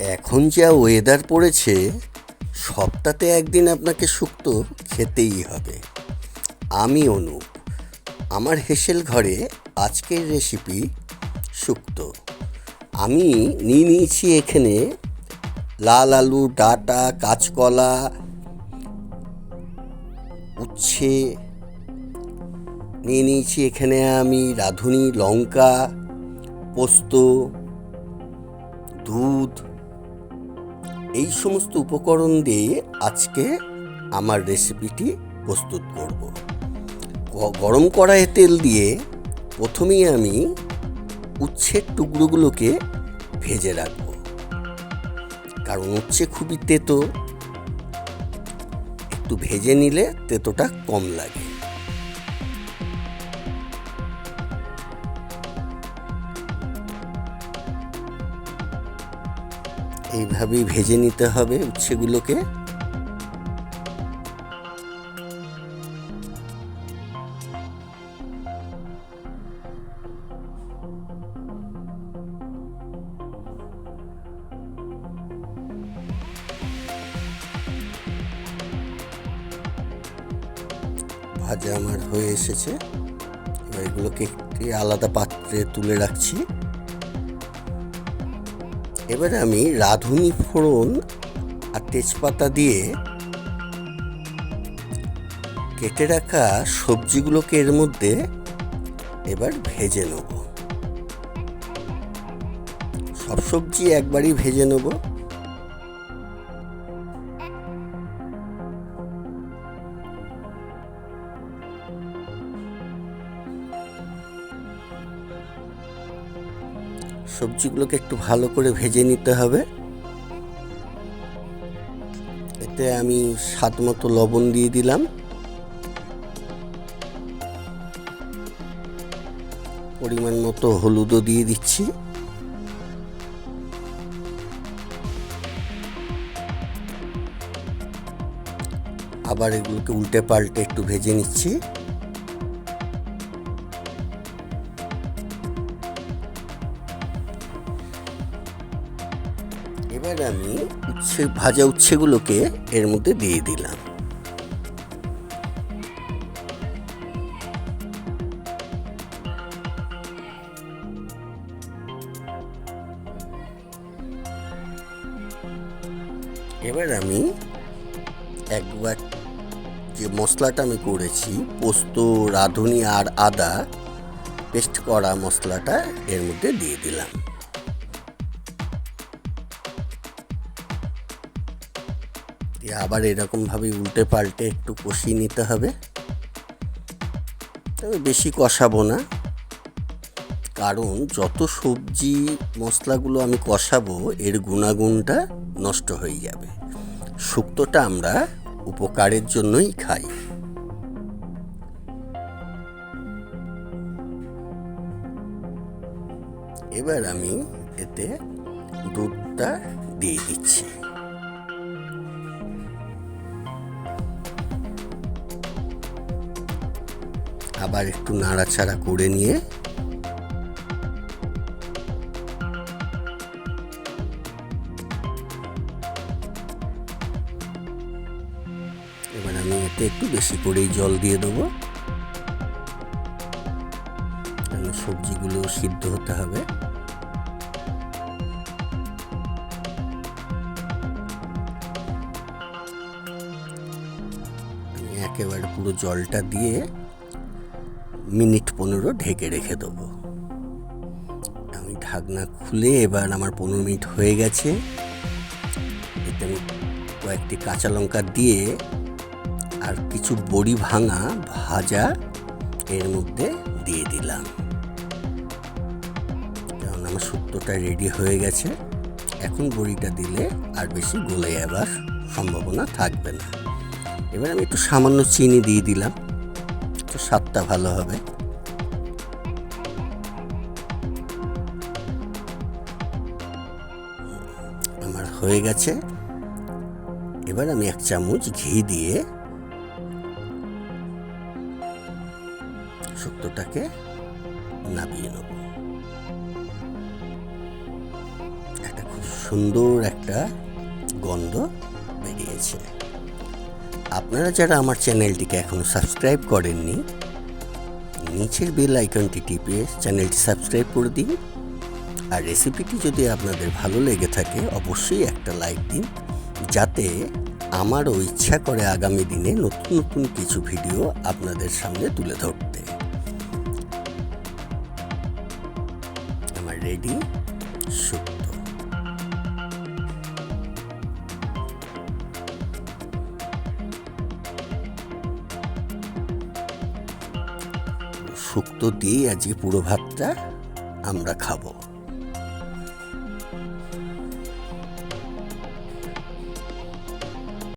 এখন যা ওয়েদার পড়েছে সপ্তাহে একদিন আপনাকে শুক্তো খেতেই হবে। আমি অনুপ আমার হেসেল ঘরে আজকের রেসিপি শুক্তো আমি নিয়ে নিয়েছি এখানে লাল আলু, ডাটা, কাঁচকলা, উচ্ছে। নিয়ে নিয়েছি এখানে আমি রাঁধুনি, লঙ্কা, পোস্ত, দুধ। এই সমস্ত উপকরণ দিয়ে আজকে আমার রেসিপিটি প্রস্তুত করব। গরম কড়াইয়ে তেল দিয়ে প্রথমেই আমি উচ্ছের টুকরোগুলোকে ভেজে রাখব। কারণ উচ্ছে খুবই তেতো। একটু ভেজে নিলে তেতোটা কম লাগে। এইভাবেই ভেজে নিতে হবে উচ্ছেগুলোকে। ভাজা আমার হয়ে এসেছে। এবার এগুলোকে একটি আলাদা পাত্রে তুলে রাখছি। এবারে আমি রাঁধুনি ফোড়ন আর তেজপাতা দিয়ে কেটে রাখা সবজিগুলোকে এর মধ্যে এবার ভেজে নেব। সব সবজি একবারই ভেজে নেব। সবজিগুলোকে একটু ভালো করে ভেজে নিতে হবে। এতে আমি স্বাদ মতো লবণ দিয়ে দিলাম। পরিমাণ মতো হলুদও দিয়ে দিচ্ছি। আবার এগুলোকে উল্টে পাল্টে একটু ভেজে নিচ্ছি। এবার আমি উচ্ছে ভাজা উচ্ছেগুলোকে এর মধ্যে দিয়ে দিলাম। এবার আমি একবার যে মশলাটা আমি করেছি, পোস্ত, রাঁধুনি আর আদা, পেস্ট করা মশলাটা এর মধ্যে দিয়ে দিলাম। আবার এরকমভাবে উল্টে পাল্টে একটু কষিয়ে নিতে হবে। তবে বেশি কষাবো না। কারণ যত সবজি মশলাগুলো আমি কষাবো, এর গুণাগুণটা নষ্ট হয়ে যাবে। শুক্তোটা আমরা উপকারের জন্যই খাই। এবার আমি এতে দুধটা দিয়ে দিচ্ছি। আবার একটু নাড়াচাড়া করে নিয়ে এবার আমি এতে একটু বেশি করেই জল দিয়ে দেবো। সবজিগুলো সিদ্ধ হতে হবে। একেবারে পুরো জলটা দিয়ে মিনিট পনেরো ঢেকে রেখে দেবো। আমি ঢাকনা খুলে এবার আমার পনেরো মিনিট হয়ে গেছে। এতে আমি কয়েকটি কাঁচা লঙ্কা দিয়ে আর কিছু বড়ি ভাঙা ভাজা এর মধ্যে দিয়ে দিলাম। কারণ আমার শুক্তোটা রেডি হয়ে গেছে। এখন বড়িটা দিলে আর বেশি গলে যাবার সম্ভাবনা থাকবে না। এবার আমি একটু সামান্য চিনি দিয়ে দিলাম। তো স্বাদটা ভালো হবে। আমার হয়ে গেছে। এবার আমি এক চামচ ঘি দিয়ে শুক্তোটাকে নামিয়ে নেব। একটা খুব সুন্দর একটা গন্ধ বেরিয়েছে। আপনারা যারা আমার চ্যানেলটিকে এখনও সাবস্ক্রাইব করেননি, নিচের বেল আইকনটি টিপে চ্যানেলটি সাবস্ক্রাইব করে দিন। আর রেসিপিটি যদি আপনাদের ভালো লেগে থাকে, অবশ্যই একটা লাইক দিন, যাতে আমারও ইচ্ছা করে আগামী দিনে নতুন নতুন কিছু ভিডিও আপনাদের সামনে তুলে ধরতে। আমার রেডি শুক্তো শুক্তো দিয়েই আজকে পুরো ভাতটা আমরা খাব।